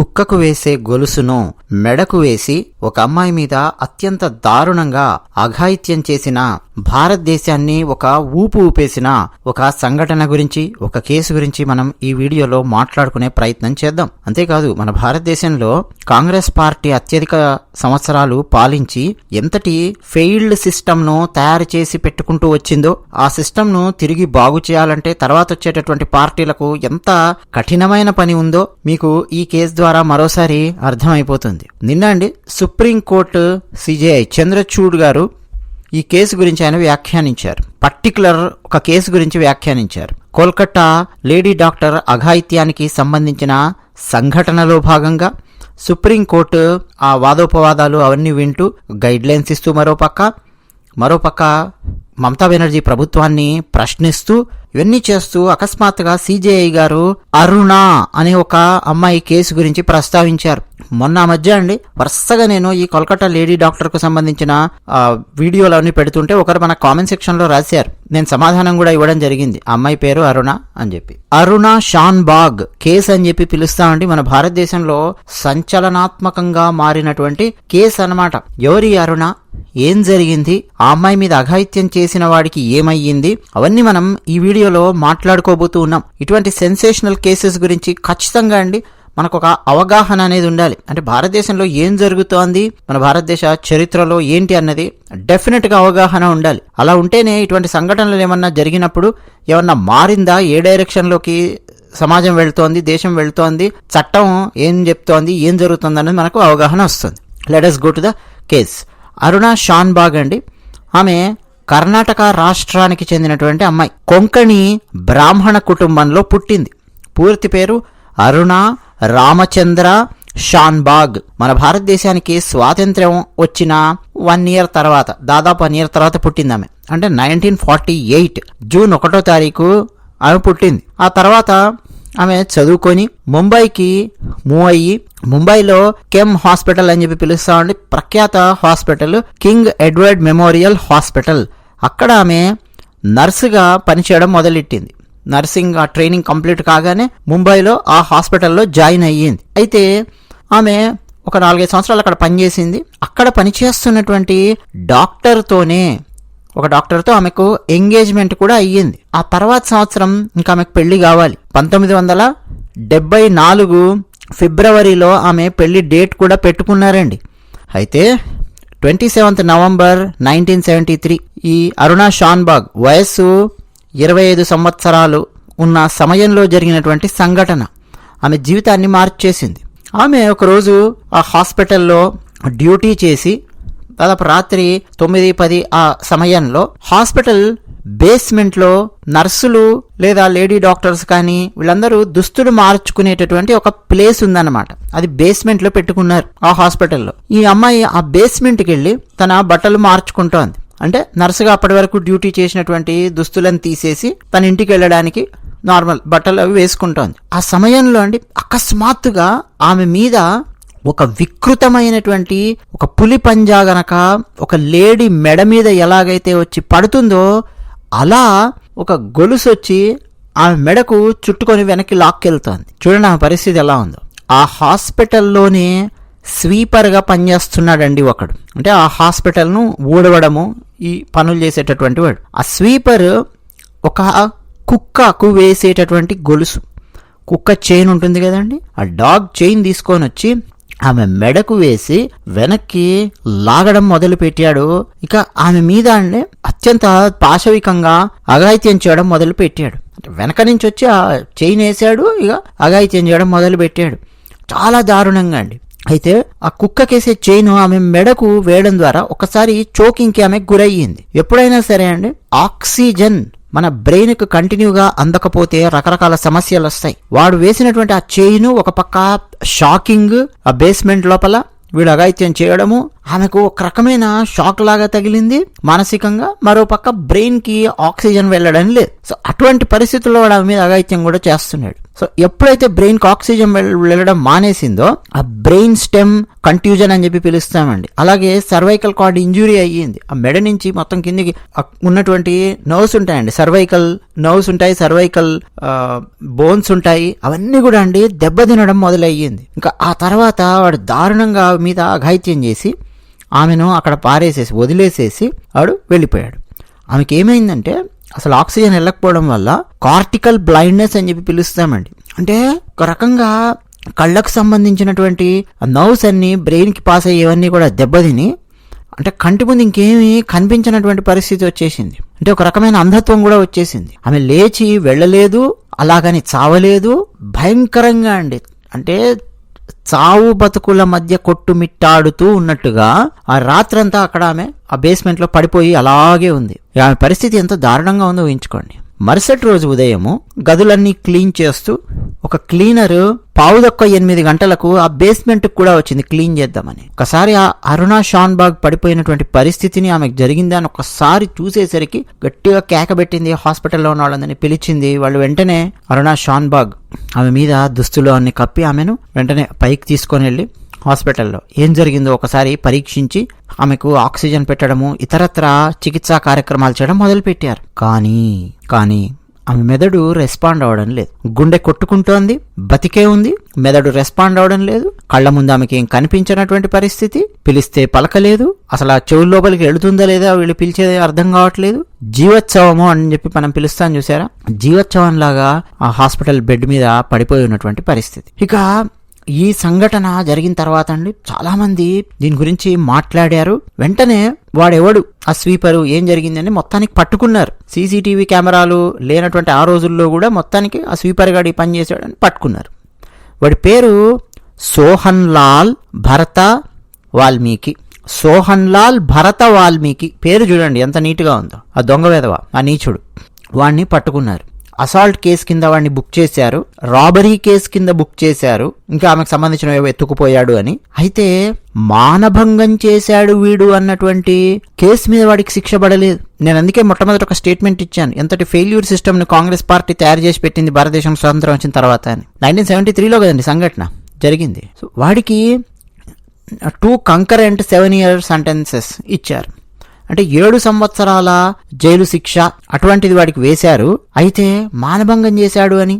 కుక్కకు వేసే గొలుసును మెడకు వేసి ఒక అమ్మాయి మీద అత్యంత దారుణంగా అఘాయిత్యం చేసిన భారతదేశాన్ని ఒక ఊపు ఊపేసిన ఒక సంఘటన గురించి ఒక కేసు గురించి మనం ఈ వీడియోలో మాట్లాడుకునే ప్రయత్నం చేద్దాం. అంతేకాదు మన భారతదేశంలో కాంగ్రెస్ పార్టీ అత్యధిక సంవత్సరాలు పాలించి ఎంతటి ఫెయిల్డ్ సిస్టంను తయారు చేసి పెట్టుకుంటూ వచ్చిందో ఆ సిస్టంను తిరిగి బాగు చేయాలంటే తర్వాత వచ్చేటటువంటి పార్టీలకు ఎంత కఠినమైన పని ఉందో మీకు ఈ కేసు ద్వారా మరోసారి అర్థమైపోతుంది. నిన్న అండి సుప్రీంకోర్టు సిజేఐ చంద్రచూడ్ గారు ఈ కేసు గురించి ఆయన వ్యాఖ్యానించారు. పర్టికులర్ ఒక కేసు గురించి వ్యాఖ్యానించారు. కోల్కతా లేడీ డాక్టర్ అఘాయిత్యానికి సంబంధించిన సంఘటనలో భాగంగా సుప్రీంకోర్టు ఆ వాదోపవాదాలు అవన్నీ వింటూ గైడ్లైన్స్ ఇస్తూ మరోపక్క మరోపక్క మమతా బెనర్జీ ప్రభుత్వాన్ని ప్రశ్నిస్తూ ఇవన్నీ చేస్తూ అకస్మాత్తుగా సిజేఐ గారు అరుణ అనే ఒక అమ్మాయి కేసు గురించి ప్రస్తావించారు. మొన్న మధ్య అండి వరుసగా నేను ఈ కోల్కతా లేడీ డాక్టర్కు సంబంధించిన వీడియోలన్నీ పెడుతుంటే ఒకరు మన కామెంట్ సెక్షన్లో రాశారు. నేను సమాధానం కూడా ఇవ్వడం జరిగింది. అమ్మాయి పేరు అరుణ అని చెప్పి. అరుణ షాన్ బాగ్ కేసు అని చెప్పి పిలుస్తామండి మన భారతదేశంలో సంచలనాత్మకంగా మారినటువంటి కేసు అన్నమాట. ఎవరి అరుణ? ఏం జరిగింది? ఆ అమ్మాయి మీద అఘాయిత్యం చేసిన వాడికి ఏమయ్యింది? అవన్నీ మనం ఈ వీడియోలో మాట్లాడుకోబోతూ ఉన్నాం. ఇటువంటి సెన్సేషనల్ కేసెస్ గురించి ఖచ్చితంగా అండి మనకు ఒక అవగాహన అనేది ఉండాలి. అంటే భారతదేశంలో ఏం జరుగుతోంది? మన భారతదేశ చరిత్రలో ఏంటి అన్నది డెఫినెట్గా అవగాహన ఉండాలి. అలా ఉంటేనే ఇటువంటి సంఘటనలు ఏమన్నా జరిగినప్పుడు ఏమన్నా మారిందా? ఏ డైరెక్షన్లోకి సమాజం వెళ్తోంది? దేశం వెళ్తోంది? చట్టం ఏం చెప్తోంది? ఏం జరుగుతుంది? అనేది మనకు అవగాహన వస్తుంది. Let us go to the case Aruna Shanbaug అండి. ఆమె కర్ణాటక రాష్ట్రానికి చెందినటువంటి అమ్మాయి. కొంకణి బ్రాహ్మణ కుటుంబంలో పుట్టింది. పూర్తి పేరు అరుణ రామచంద్ర షాన్బాగ్. మన భారతదేశానికి స్వాతంత్ర్యం వచ్చిన వన్ ఇయర్ తర్వాత దాదాపు వన్ ఇయర్ తర్వాత పుట్టింది ఆమె. అంటే నైన్టీన్ ఫార్టీ ఎయిట్ జూన్ ఒకటో తారీఖు ఆమె పుట్టింది. ఆ తర్వాత ఆమె చదువుకొని ముంబైకి మూవ్ అయ్యి ముంబైలో కెమ్ హాస్పిటల్ అని చెప్పి పిలుస్తామండి. ప్రఖ్యాత hospital King Edward Memorial Hospital. అక్కడ ఆమె నర్సుగా పనిచేయడం మొదలెట్టింది. నర్సింగ్ ఆ ట్రైనింగ్ కంప్లీట్ కాగానే ముంబైలో ఆ హాస్పిటల్లో జాయిన్ అయ్యింది. అయితే ఆమె ఒక నాలుగైదు సంవత్సరాలు అక్కడ పనిచేసింది. అక్కడ పనిచేస్తున్నటువంటి డాక్టర్తోనే ఒక డాక్టర్తో ఆమెకు ఎంగేజ్మెంట్ కూడా అయ్యింది. ఆ తర్వాత సంవత్సరం ఇంకా ఆమెకు పెళ్ళి కావాలి. పంతొమ్మిది వందల డెబ్బై నాలుగు ఫిబ్రవరిలో ఆమె పెళ్ళి డేట్ కూడా పెట్టుకున్నారండి. అయితే twenty seventh November nineteen seventy three ఈ అరుణ షాన్బాగ్ వయస్సు ఇరవై ఐదు సంవత్సరాలు ఉన్న సమయంలో జరిగినటువంటి సంఘటన. ఆమె జీవితాన్ని మార్చేసింది. ఆమె ఒకరోజు ఆ హాస్పిటల్లో డ్యూటీ చేసి దాదాపు రాత్రి తొమ్మిది పది ఆ సమయంలో హాస్పిటల్ బేస్మెంట్లో నర్సులు లేదా లేడీ డాక్టర్స్ కానీ వీళ్ళందరూ దుస్తులు మార్చుకునేటటువంటి ఒక ప్లేస్ ఉందన్నమాట. అది బేస్మెంట్లో పెట్టుకున్నారు ఆ హాస్పిటల్లో. ఈ అమ్మాయి ఆ బేస్మెంట్కి వెళ్ళి తన బట్టలు మార్చుకుంటోంది. అంటే నర్సుగా అప్పటి వరకు డ్యూటీ చేసినటువంటి దుస్తులను తీసేసి తన ఇంటికి వెళ్ళడానికి నార్మల్ బట్టలు అవి వేసుకుంటోంది. ఆ సమయంలో అండి అకస్మాత్తుగా ఆమె మీద ఒక వికృతమైనటువంటి ఒక పులి పంజా గనక ఒక లేడీ మెడ మీద ఎలాగైతే వచ్చి పడుతుందో అలా ఒక గొలుసు వచ్చి ఆమె మెడకు చుట్టుకొని వెనక్కి లాక్కెళ్తోంది. చూడండి ఆమె పరిస్థితి ఎలా ఉందో. ఆ హాస్పిటల్లోనే స్వీపర్గా పనిచేస్తున్నాడండి ఒకడు. అంటే ఆ హాస్పిటల్ను ఊడవడము ఈ పనులు చేసేటటువంటి వాడు. ఆ స్వీపర్ ఒక కుక్కకు వేసేటటువంటి గొలుసు. కుక్క చైన్ ఉంటుంది కదండి. ఆ డాగ్ చైన్ తీసుకొని వచ్చి ఆమె మెడకు వేసి వెనక్కి లాగడం మొదలు పెట్టాడు ఇక ఆమె మీద అండి అత్యంత పాశవికంగా అఘాయిత్యం చేయడం మొదలు పెట్టాడు వెనక నుంచి వచ్చి ఆ చైన్ వేసాడు ఇక అఘాయిత్యం చేయడం మొదలుపెట్టాడు. చాలా దారుణంగా అండి. అయితే ఆ కుక్కకేసే చైన్ ఆమె మెడకు వేయడం ద్వారా ఒకసారి చోకింగ్కి ఆమె గురయ్యింది. ఎప్పుడైనా సరే అండి ఆక్సిజన్ మన బ్రెయిన్కు కంటిన్యూగా అందకపోతే రకరకాల సమస్యలు వస్తాయి. వాడు వేసినటువంటి ఆ చేయిను ఒక పక్క షాకింగ్ ఆ బేస్మెంట్ లోపల వీడు అఘాయిత్యం చేయడము ఆమెకు ఒక రకమైన షాక్ లాగా తగిలింది. మానసికంగా మరో పక్క బ్రెయిన్కి ఆక్సిజన్ వెళ్ళడం లేదు. సో అటువంటి పరిస్థితుల్లో ఆమె మీద అగాయిత్యం కూడా చేస్తున్నాడు. సో ఎప్పుడైతే బ్రెయిన్కి ఆక్సిజన్ వెళ్ళడం మానేసిందో ఆ బ్రెయిన్ స్టెమ్ కంట్యూజన్ అని చెప్పి పిలుస్తామండి. అలాగే సర్వైకల్ కార్డ్ ఇంజురీ అయ్యింది. ఆ మెడ నుంచి మొత్తం కిందికి ఉన్నటువంటి నర్వ్స్ ఉంటాయండి. సర్వైకల్ నర్వ్స్ ఉంటాయి సర్వైకల్ బోన్స్ ఉంటాయి. అవన్నీ కూడా అండి దెబ్బతినడం మొదలయ్యింది. ఇంకా ఆ తర్వాత వాడు దారుణంగా మీద అఘాయిత్యం చేసి ఆమెను అక్కడ పారేసేసి వదిలేసేసి వాడు వెళ్ళిపోయాడు. ఆమెకి ఏమైందంటే అసలు ఆక్సిజన్ వెళ్ళకపోవడం వల్ల కార్టికల్ బ్లైండ్నెస్ అని చెప్పి పిలుస్తామండి. అంటే ఒక రకంగా కళ్ళకు సంబంధించినటువంటి నర్వ్స్ అన్ని బ్రెయిన్కి పాస్ అయ్యేవన్నీ కూడా దెబ్బతిని అంటే కంటి ముందు ఇంకేమీ కనిపించినటువంటి పరిస్థితి వచ్చేసింది. అంటే ఒక రకమైన అంధత్వం కూడా వచ్చేసింది. ఆమె లేచి వెళ్ళలేదు అలాగని చావలేదు భయంకరంగా అండి. అంటే చావు బతుకుల మధ్య కొట్టుమిట్టాడుతూ ఉన్నట్టుగా ఆ రాత్రంతా అక్కడ ఆమె ఆ బేస్మెంట్లో పడిపోయి అలాగే ఉంది. ఆమె పరిస్థితి ఎంత దారుణంగా ఉందో ఊహించుకోండి. మరుసటి రోజు ఉదయము గదులన్నీ క్లీన్ చేస్తూ ఒక క్లీనర్ పావుదొక్క ఎనిమిది గంటలకు ఆ బేస్మెంట్ కూడా వచ్చింది క్లీన్ చేద్దామని. ఒకసారి ఆ అరుణ షాన్బాగ్ పడిపోయినటువంటి పరిస్థితిని ఆమెకు జరిగింది అని ఒకసారి చూసేసరికి గట్టిగా కేకబెట్టింది హాస్పిటల్లో ఉన్న వాళ్ళందరినీ పిలిచింది. వాళ్ళు వెంటనే అరుణ షాన్బాగ్ ఆమె మీద దుస్తులు అన్ని కప్పి ఆమెను వెంటనే పైకి తీసుకొని వెళ్ళి హాస్పిటల్లో. ఏం జరిగిందో ఒకసారి పరీక్షించి ఆమెకు ఆక్సిజన్ పెట్టడము ఇతరత్ర చికిత్సా కార్యక్రమాలు చేయడం మొదలుపెట్టారు. కానీ కానీ ఆమె మెదడు రెస్పాండ్ అవ్వడం లేదు. గుండె కొట్టుకుంటోంది బతికే ఉంది మెదడు రెస్పాండ్ అవ్వడం లేదు. కళ్ళ ముందు ఆమెకి ఏం కనిపించినటువంటి పరిస్థితి? పిలిస్తే పలకలేదు. అసలు ఆ చెవుల లోపలికి వెళుతుందా లేదా వీళ్ళు పిలిచేది అర్థం కావట్లేదు. జీవోత్సవము అని చెప్పి మనం పిలుస్తాం చూసారా? జీవోత్సవం లాగా ఆ హాస్పిటల్ బెడ్ మీద పడిపోయి ఉన్నటువంటి పరిస్థితి. ఇక ఈ సంఘటన జరిగిన తర్వాత అండి చాలా మంది దీని గురించి మాట్లాడారు. వెంటనే వాడెవడు? ఆ స్వీపరు ఏం జరిగిందని మొత్తానికి పట్టుకున్నారు. సీసీటీవీ కెమెరాలు లేనటువంటి ఆ రోజుల్లో కూడా మొత్తానికి ఆ స్వీపర్ గాడి పనిచేసాడని పట్టుకున్నారు. వాడి పేరు సోహన్ లాల్ భరత వాల్మీకి. సోహన్ లాల్ భరత వాల్మీకి. పేరు చూడండి ఎంత నీట్గా ఉందో. ఆ దొంగ విధవ ఆ నీచుడు. వాడిని పట్టుకున్నారు. అసాల్ట్ కేసు కింద వాడిని బుక్ చేశారు రాబరీ కేసు కింద బుక్ చేశారు ఇంకా ఆమెకు సంబంధించిన ఎత్తుకుపోయాడు అని. అయితే మానభంగం చేశాడు వీడు అన్నటువంటి కేసు మీద వాడికి శిక్ష పడలేదు. నేను అందుకే మొట్టమొదటి ఒక స్టేట్మెంట్ ఇచ్చాను. ఎంతటి ఫెయిల్యూర్ సిస్టమ్ని కాంగ్రెస్ పార్టీ తయారు చేసి పెట్టింది భారతదేశం స్వాతంత్రం వచ్చిన తర్వాత అని. నైన్టీన్ సెవెంటీ త్రీలో కదండి సంఘటన జరిగింది. సో వాడికి two concurrent seven year sentences ఇచ్చారు. అంటే ఏడు సంవత్సరాల జైలు శిక్ష అటువంటిది వాడికి వేశారు. అయితే మానభంగం చేశాడు అని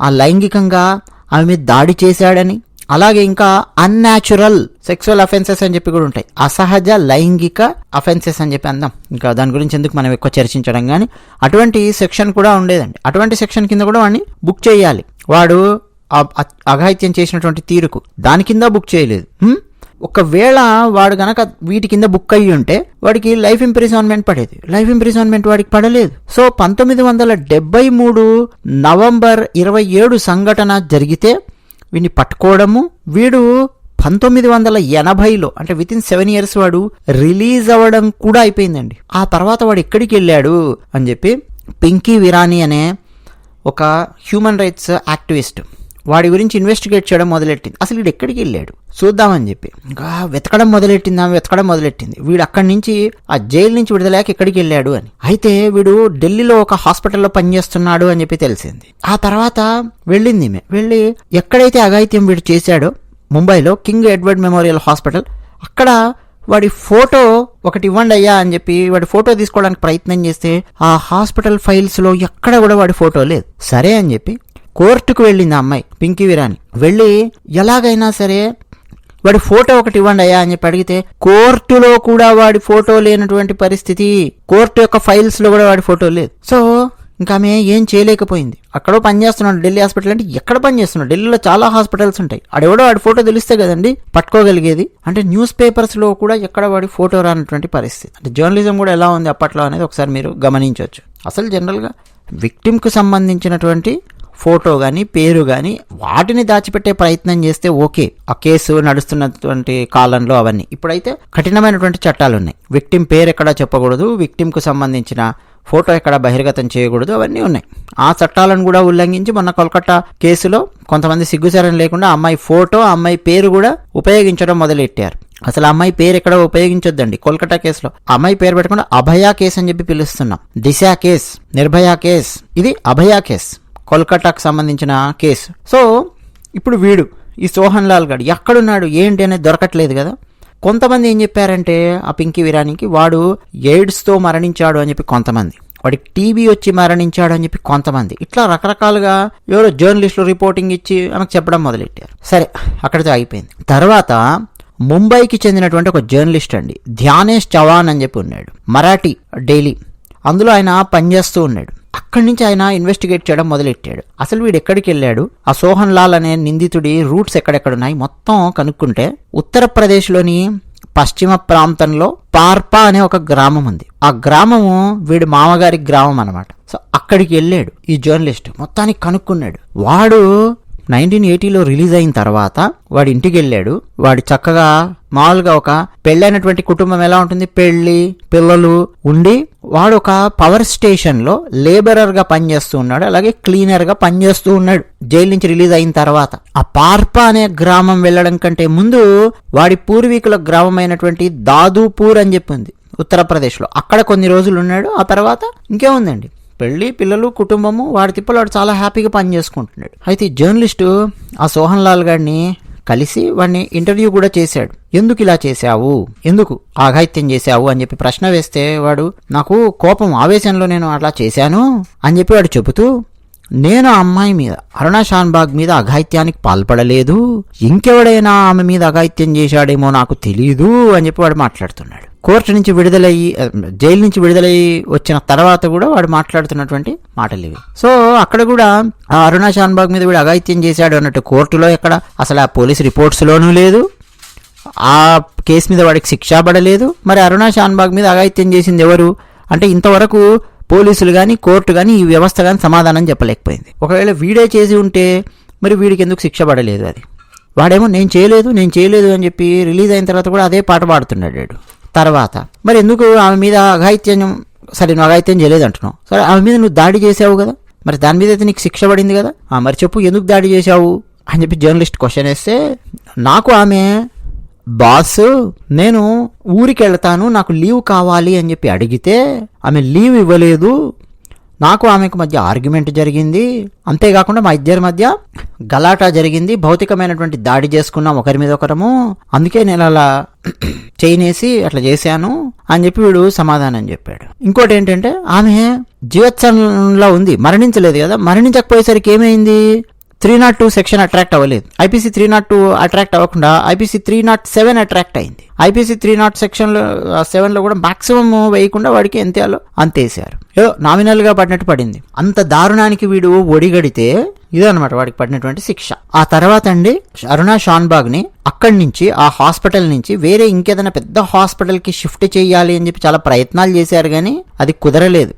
ఆ లైంగికంగా ఆమె మీద దాడి చేశాడని అలాగే ఇంకా అన్యాచురల్ సెక్సువల్ అఫెన్సెస్ అని చెప్పి కూడా ఉంటాయి. అసహజ లైంగిక అఫెన్సెస్ అని చెప్పి అందాం. ఇంకా దాని గురించి ఎందుకు మనం ఎక్కువ చర్చించడం కానీ అటువంటి సెక్షన్ కూడా ఉండేదండి. అటువంటి సెక్షన్ కింద కూడా వాడిని బుక్ చేయాలి. వాడు అఘాయిత్యం చేసినటువంటి తీరుకు. దాని కింద బుక్ చేయలేదు. ఒకవేళ వాడు గనక వీటి కింద బుక్ అయ్యి ఉంటే వాడికి లైఫ్ ఇంప్రిజాన్మెంట్ పడేది. లైఫ్ ఇంప్రిజాన్మెంట్ వాడికి పడలేదు. సో పంతొమ్మిది వందల డెబ్బై మూడు నవంబర్ ఇరవై ఏడు సంఘటన జరిగితే వీడిని పట్టుకోవడము వీడు పంతొమ్మిది వందల ఎనభైలో అంటే విత్ ఇన్ సెవెన్ ఇయర్స్ వాడు రిలీజ్ అవ్వడం కూడా అయిపోయిందండి. ఆ తర్వాత వాడు ఎక్కడికి వెళ్ళాడు అని చెప్పి పింకీ విరానీ అనే ఒక హ్యూమన్ రైట్స్ యాక్టివిస్ట్ వాడి గురించి ఇన్వెస్టిగేట్ చేయడం మొదలెట్టింది. అసలు వీడు ఎక్కడికి వెళ్ళాడు? చూద్దామని చెప్పి. ఇంకా వెతకడం మొదలెట్టింది? ఆమె వెతకడం మొదలెట్టింది. వీడు అక్కడి నుంచి ఆ జైలు నుంచి విడుదలేక ఎక్కడికి వెళ్ళాడు అని. అయితే వీడు ఢిల్లీలో ఒక హాస్పిటల్లో పనిచేస్తున్నాడు అని చెప్పి తెలిసింది. ఆ తర్వాత వెళ్ళింది ఈమె. వెళ్ళి ఎక్కడైతే అఘాయిత్యం వీడు చేశాడో ముంబైలో కింగ్ ఎడ్వర్డ్ మెమోరియల్ హాస్పిటల్ అక్కడ వాడి ఫోటో ఒకటి ఇవ్వండి అయ్యా అని చెప్పి వాడి ఫోటో తీసుకోవడానికి ప్రయత్నం చేస్తే ఆ హాస్పిటల్ ఫైల్స్లో ఎక్కడ కూడా వాడి ఫోటో లేదు. సరే అని చెప్పి కోర్టుకు వెళ్ళింది ఆ అమ్మాయి పింకీ వీరాని. వెళ్ళి ఎలాగైనా సరే వాడి ఫోటో ఒకటి ఇవ్వండి అయ్యా అని చెప్పి అడిగితే కోర్టులో కూడా వాడి ఫోటో లేనటువంటి పరిస్థితి కోర్టు యొక్క ఫైల్స్లో కూడా వాడి ఫోటో లేదు. సో ఇంకా ఆమె ఏం చేయలేకపోయింది. అక్కడో పని చేస్తున్నాడు ఢిల్లీ హాస్పిటల్ అంటే ఎక్కడ పని చేస్తున్నాడు? ఢిల్లీలో చాలా హాస్పిటల్స్ ఉంటాయి. ఆడెవడో వాడి ఫోటో తెలిస్తే కదండి పట్టుకోగలిగేది. అంటే న్యూస్ పేపర్స్లో కూడా ఎక్కడ వాడి ఫోటో రానటువంటి పరిస్థితి. అంటే జర్నలిజం కూడా ఎలా ఉంది అప్పట్లో అనేది ఒకసారి మీరు గమనించవచ్చు. అసలు జనరల్గా విక్టిమ్కు సంబంధించినటువంటి ఫోటో కానీ పేరు కానీ వాటిని దాచిపెట్టే ప్రయత్నం చేస్తే ఓకే. ఆ కేసు నడుస్తున్నటువంటి కాలంలో అవన్నీ. ఇప్పుడైతే కఠినమైనటువంటి చట్టాలు ఉన్నాయి విక్టిమ్ పేరు ఎక్కడా చెప్పకూడదు విక్టిమ్కు సంబంధించిన ఫోటో ఎక్కడ బహిర్గతం చేయకూడదు అవన్నీ ఉన్నాయి. ఆ చట్టాలను కూడా ఉల్లంఘించి మొన్న కోల్కతా కేసులో కొంతమంది సిగ్గుచరణ లేకుండా అమ్మాయి ఫోటో అమ్మాయి పేరు కూడా ఉపయోగించడం మొదలెట్టారు. అసలు అమ్మాయి పేరు ఎక్కడ ఉపయోగించొద్దండి కోల్కతా కేసులో. అమ్మాయి పేరు పెట్టకుండా అభయ కేసు అని చెప్పి పిలుస్తున్నాం. Disha case Nirbhaya case. ఇది అభయ కేస్. కోల్కతాకు సంబంధించిన కేసు. సో ఇప్పుడు వీడు ఈ సోహన్ లాల్ గడ్ ఎక్కడున్నాడు ఏంటి అనేది దొరకట్లేదు కదా. కొంతమంది ఏం చెప్పారంటే ఆ పింకీ విరానికి వాడు ఎయిడ్స్తో మరణించాడు అని చెప్పి కొంతమంది. వాడికి టీబీ వచ్చి మరణించాడు అని చెప్పి కొంతమంది. ఇట్లా రకరకాలుగా ఎవరో జర్నలిస్టులు రిపోర్టింగ్ ఇచ్చి ఆమెకు చెప్పడం మొదలెట్టారు. సరే అక్కడితో అయిపోయింది తర్వాత ముంబైకి చెందినటువంటి ఒక జర్నలిస్ట్ అండి ధ్యానేష్ చవాన్ అని చెప్పి ఉన్నాడు. మరాఠీ డైలీ. అందులో ఆయన పనిచేస్తూ ఉన్నాడు. అక్కడి నుంచి ఆయన ఇన్వెస్టిగేట్ చేయడం మొదలెట్టాడు? అసలు వీడు ఎక్కడికి వెళ్ళాడు? ఆ సోహన్ లాల్ అనే నిందితుడి రూట్స్ ఎక్కడెక్కడున్నాయి? మొత్తం కనుక్కుంటే ఉత్తరప్రదేశ్లోని పశ్చిమ ప్రాంతంలో పార్పా అనే ఒక గ్రామం ఉంది. ఆ గ్రామము వీడి మామగారి గ్రామం అనమాట సో అక్కడికి వెళ్ళాడు ఈ జర్నలిస్ట్. మొత్తానికి కనుక్కున్నాడు. వాడు నైన్టీన్ ఎయిటీలో రిలీజ్ అయిన తర్వాత వాడి ఇంటికి వెళ్ళాడు. వాడు చక్కగా మామూలుగా ఒక పెళ్ళైనటువంటి కుటుంబం ఎలా ఉంటుంది? పెళ్ళి పిల్లలు ఉండి వాడు ఒక పవర్ స్టేషన్లో లేబరర్గా పనిచేస్తూ ఉన్నాడు. అలాగే క్లీనర్గా పనిచేస్తూ ఉన్నాడు. జైలు నుంచి రిలీజ్ అయిన తర్వాత ఆ పార్పా అనే గ్రామం వెళ్ళడం కంటే ముందు వాడి పూర్వీకుల గ్రామం అయినటువంటి దాదూపూర్ అని చెప్పింది ఉత్తరప్రదేశ్లో. అక్కడ కొన్ని రోజులు ఉన్నాడు. ఆ తర్వాత ఇంకేముందండి? పెళ్ళి పిల్లలు కుటుంబము వాడి తిప్పలు వాడు చాలా హ్యాపీగా పని చేసుకుంటున్నాడు. అయితే జర్నలిస్టు ఆ సోహన్ లాల్ గారిని కలిసి వాడిని ఇంటర్వ్యూ కూడా చేశాడు. ఎందుకు ఇలా చేశావు? ఎందుకు ఆఘాయిత్యం చేశావు? అని చెప్పి ప్రశ్న వేస్తే వాడు నాకు కోపం ఆవేశంలో నేను అట్లా చేశాను? అని చెప్పి వాడు చెబుతూ నేను ఆ అమ్మాయి మీద అరుణ షాన్బాగ్ మీద అఘాయిత్యానికి పాల్పడలేదు. ఇంకెవడైనా ఆమె మీద అఘాయిత్యం చేశాడేమో నాకు తెలియదు అని చెప్పి వాడు మాట్లాడుతున్నాడు. కోర్టు నుంచి విడుదలయ్యి జైలు నుంచి విడుదలయ్యి వచ్చిన తర్వాత కూడా వాడు మాట్లాడుతున్నటువంటి మాటలు ఇవి. సో అక్కడ కూడా ఆ అరుణ షాన్బాగ్ మీద వీడు అఘాయిత్యం చేశాడు అన్నట్టు కోర్టులో ఎక్కడ అసలు ఆ పోలీస్ రిపోర్ట్స్లోనూ లేదు. ఆ కేసు మీద వాడికి శిక్ష పడలేదు. మరి అరుణ షాన్బాగ్ మీద అఘాయిత్యం చేసింది ఎవరు? అంటే ఇంతవరకు పోలీసులు కానీ కోర్టు కానీ ఈ వ్యవస్థ కానీ సమాధానం చెప్పలేకపోయింది. ఒకవేళ వీడే చేసి ఉంటే మరి వీడికి ఎందుకు శిక్ష పడలేదు అది? వాడేమో నేను చేయలేదు నేను చేయలేదు అని చెప్పి రిలీజ్ అయిన తర్వాత కూడా అదే పాట పాడుతున్నాడు తర్వాత. మరి ఎందుకు ఆమె మీద అఘాయిత్యం సరే నువ్వు అఘాయిత్యం చేయలేదు అంటున్నావు సరే ఆమె మీద నువ్వు దాడి చేసావు కదా. మరి దాని మీద అయితే నీకు శిక్ష పడింది కదా. మరి చెప్పు ఎందుకు దాడి చేశావు అని చెప్పి జర్నలిస్ట్ క్వశ్చన్ వేస్తే నాకు ఆమె బాస్ నేను ఊరికి వెళ్తాను నాకు లీవ్ కావాలి అని చెప్పి అడిగితే ఆమె లీవ్ ఇవ్వలేదు నాకు ఆమెకు మధ్య ఆర్గ్యుమెంట్ జరిగింది. అంతేకాకుండా మా ఇద్దరి మధ్య గలాటా జరిగింది. భౌతికమైనటువంటి దాడి చేసుకున్నాం ఒకరి మీద ఒకరము. అందుకే నేను అలా చేయనేసి అట్లా చేశాను అని చెప్పి వీడు సమాధానం చెప్పాడు. ఇంకోటి ఏంటంటే ఆమె జీవత్సంలో ఉంది. మరణించలేదు కదా. మరణించకపోయేసరికి ఏమైంది? Three not two section attract అవ్వలేదు. IPC three not two attract అవ్వకుండా IPC three not seven attract అయింది. ఐపీసీ త్రీ నాట్ సెక్షన్లో సెవెన్లో కూడా మాక్సిమం వేయకుండా వాడికి ఎంత వేయాలో అంత వేసారు ఏదో నామినల్గా పడినట్టు పడింది. అంత దారుణానికి వీడు ఒడిగడితే ఇదన్నమాట వాడికి పడినటువంటి శిక్ష. ఆ తర్వాత అండి అరుణా షాన్బాగ్ని అక్కడి నుంచి ఆ హాస్పిటల్ నుంచి వేరే ఇంకేదైనా పెద్ద హాస్పిటల్కి షిఫ్ట్ చేయాలి అని చెప్పి చాలా ప్రయత్నాలు చేశారు కానీ అది కుదరలేదు.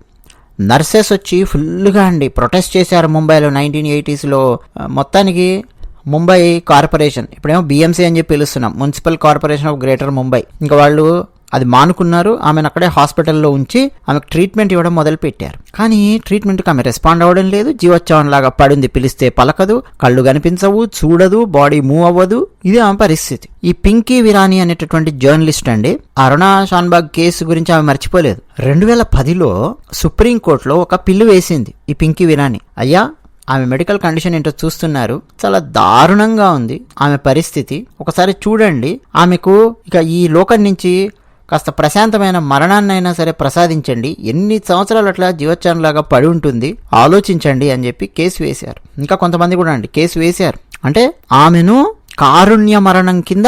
నర్సెస్ వచ్చి ఫుల్గా అండి. ప్రొటెస్ట్ చేశారు ముంబైలో నైన్టీన్ ఎయిటీస్లో. మొత్తానికి ముంబై కార్పొరేషన్. ఇప్పుడేమో బిఎంసీ అని చెప్పి పిలుస్తున్నాం. Municipal Corporation of Greater Mumbai. ఇంకా వాళ్ళు అది మానుకున్నారు. ఆమెను అక్కడే హాస్పిటల్లో ఉంచి ఆమెకు ట్రీట్మెంట్ ఇవ్వడం మొదలుపెట్టారు. కానీ ట్రీట్మెంట్కి ఆమె రెస్పాండ్ అవ్వడం లేదు. జీవోత్సవం లాగా పడింది. పిలిస్తే పలకదు కళ్ళు కనిపించవు చూడదు బాడీ మూవ్ అవ్వదు. ఇది ఆమె పరిస్థితి. ఈ పింకీ విరాని అనేటటువంటి జర్నలిస్ట్ అండి అరుణా షాన్బాగ్ కేసు గురించి ఆమె మర్చిపోలేదు. రెండు వేల పదిలో సుప్రీంకోర్టులో ఒక పిల్లు వేసింది ఈ పింకీ విరాని అయ్యా ఆమె మెడికల్ కండిషన్ ఏంటో చూస్తున్నారు. చాలా దారుణంగా ఉంది ఆమె పరిస్థితి. ఒకసారి చూడండి. ఆమెకు ఇక ఈ లోకం నుంచి కాస్త ప్రశాంతమైన మరణాన్నైనా సరే ప్రసాదించండి. ఎన్ని సంవత్సరాలు అట్లా జీవోత్సవంలాగా పడి ఉంటుంది ఆలోచించండి అని చెప్పి కేసు వేశారు. ఇంకా కొంతమంది కూడా అండి కేసు వేశారు. అంటే ఆమెను కారుణ్య మరణం కింద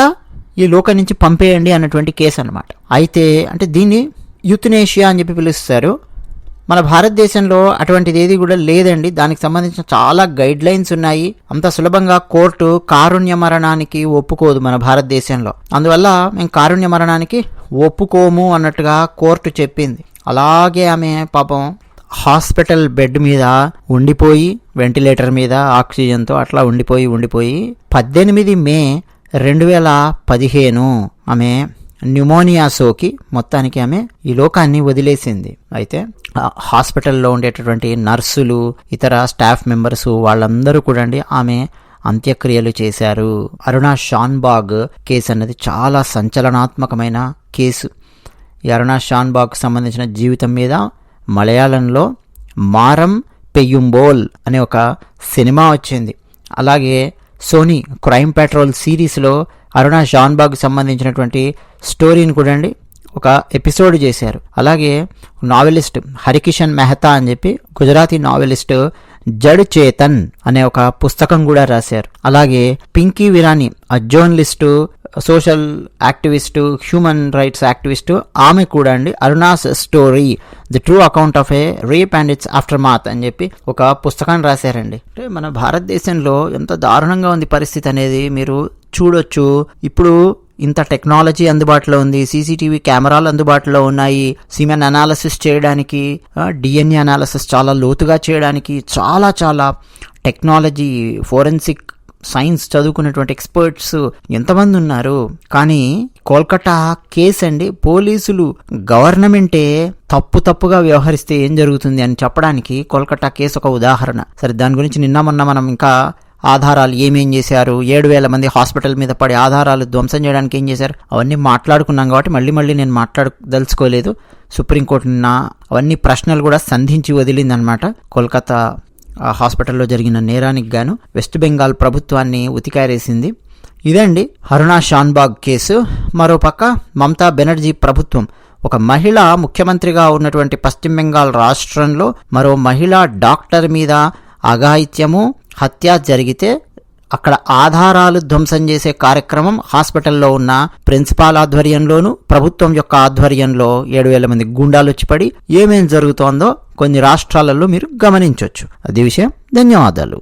ఈ లోకం నుంచి పంపేయండి అన్నటువంటి కేసు అనమాట అయితే అంటే దీన్ని యుత్నేషియా అని చెప్పి పిలుస్తారు. మన భారతదేశంలో అటువంటిది ఏది కూడా లేదండి. దానికి సంబంధించిన చాలా గైడ్ లైన్స్ ఉన్నాయి. అంత సులభంగా కోర్టు కారుణ్య మరణానికి ఒప్పుకోదు మన భారతదేశంలో. అందువల్ల మేము కారుణ్య మరణానికి ఒప్పుకోము అన్నట్టుగా కోర్టు చెప్పింది. అలాగే ఆమె పాపం హాస్పిటల్ బెడ్ మీద ఉండిపోయి వెంటిలేటర్ మీద ఆక్సిజన్తో అట్లా ఉండిపోయి ఉండిపోయి పద్దెనిమిది మే రెండు వేల పదిహేను ఆమె న్యూమోనియా సోకి మొత్తానికి ఆమె ఈ లోకాన్ని వదిలేసింది. అయితే హాస్పిటల్లో ఉండేటటువంటి నర్సులు ఇతర స్టాఫ్ మెంబర్స్ వాళ్ళందరూ కూడా అండి ఆమె అంత్యక్రియలు చేశారు. అరుణ షాన్బాగ్ కేసు అన్నది చాలా సంచలనాత్మకమైన కేసు. ఈ అరుణ షాన్బాగ్ సంబంధించిన జీవితం మీద మలయాళంలో మారం పెయ్యుంబోల్ అనే ఒక సినిమా వచ్చింది. అలాగే సోనీ క్రైమ్ పెట్రోల్ సిరీస్లో అరుణ షాన్బాగ్ సంబంధించినటువంటి స్టోరీని కూడా అండి ఒక ఎపిసోడ్ చేశారు. అలాగే నావెలిస్ట్ హరికిషన్ మెహతా అని చెప్పి గుజరాతీ నావెలిస్ట్ జడ్ చేతన్ అనే ఒక పుస్తకం కూడా రాశారు. అలాగే పింకీ విరాని ఆ journalist social activist human rights activist ఆమె కూడా అండి Aruna's Story The True Account of a Rape and Its Aftermath అని చెప్పి ఒక పుస్తకాన్ని రాశారండి. అంటే మన భారతదేశంలో ఎంత దారుణంగా ఉంది పరిస్థితి అనేది మీరు చూడొచ్చు. ఇప్పుడు ఇంత టెక్నాలజీ అందుబాటులో ఉంది సీసీటీవీ కెమెరాలు అందుబాటులో ఉన్నాయి సిమెన్ అనాలసిస్ చేయడానికి డిఎన్ఏ అనాలసిస్ చాలా లోతుగా చేయడానికి చాలా చాలా టెక్నాలజీ ఫోరెన్సిక్ సైన్స్ చదువుకున్నటువంటి ఎక్స్పర్ట్స్ ఎంతమంది ఉన్నారు. కానీ కోల్కతా కేసు అండి పోలీసులు గవర్నమెంటే తప్పు తప్పుగా వ్యవహరిస్తే ఏం జరుగుతుంది అని చెప్పడానికి కోల్కతా కేసు ఒక ఉదాహరణ. సరే దాని గురించి నిన్న మొన్న మనం ఇంకా ఆధారాలు ఏమేం చేశారు? ఏడు వేల మంది హాస్పిటల్ మీద పడి ఆధారాలు ధ్వంసం చేయడానికి ఏం చేశారు? అవన్నీ మాట్లాడుకున్నాం కాబట్టి మళ్ళీ మళ్ళీ నేను మాట్లాడదలుచుకోలేదు. సుప్రీంకోర్టు నిన్న అవన్నీ ప్రశ్నలు కూడా సంధించి వదిలిందనమాట. కోల్కతా హాస్పిటల్లో జరిగిన నేరానికి గాను వెస్ట్ బెంగాల్ ప్రభుత్వాన్ని ఉతికారేసింది. ఇదండి హరుణా షాన్బాగ్ కేసు. మరోపక్క మమతా బెనర్జీ ప్రభుత్వం. ఒక మహిళ ముఖ్యమంత్రిగా ఉన్నటువంటి పశ్చిమ బెంగాల్ రాష్ట్రంలో మరో మహిళా డాక్టర్ మీద అఘాయిత్యము హత్య జరిగితే అక్కడ ఆధారాలు ధ్వంసం చేసే కార్యక్రమం హాస్పిటల్లో ఉన్న ప్రిన్సిపాల్ ఆధ్వర్యంలోను ప్రభుత్వం యొక్క ఆధ్వర్యంలో ఏడు వేల మంది గుండాలు వచ్చి పడి ఏమేం జరుగుతోందో కొన్ని రాష్ట్రాలలో మీరు గమనించవచ్చు అది విషయం. ధన్యవాదాలు.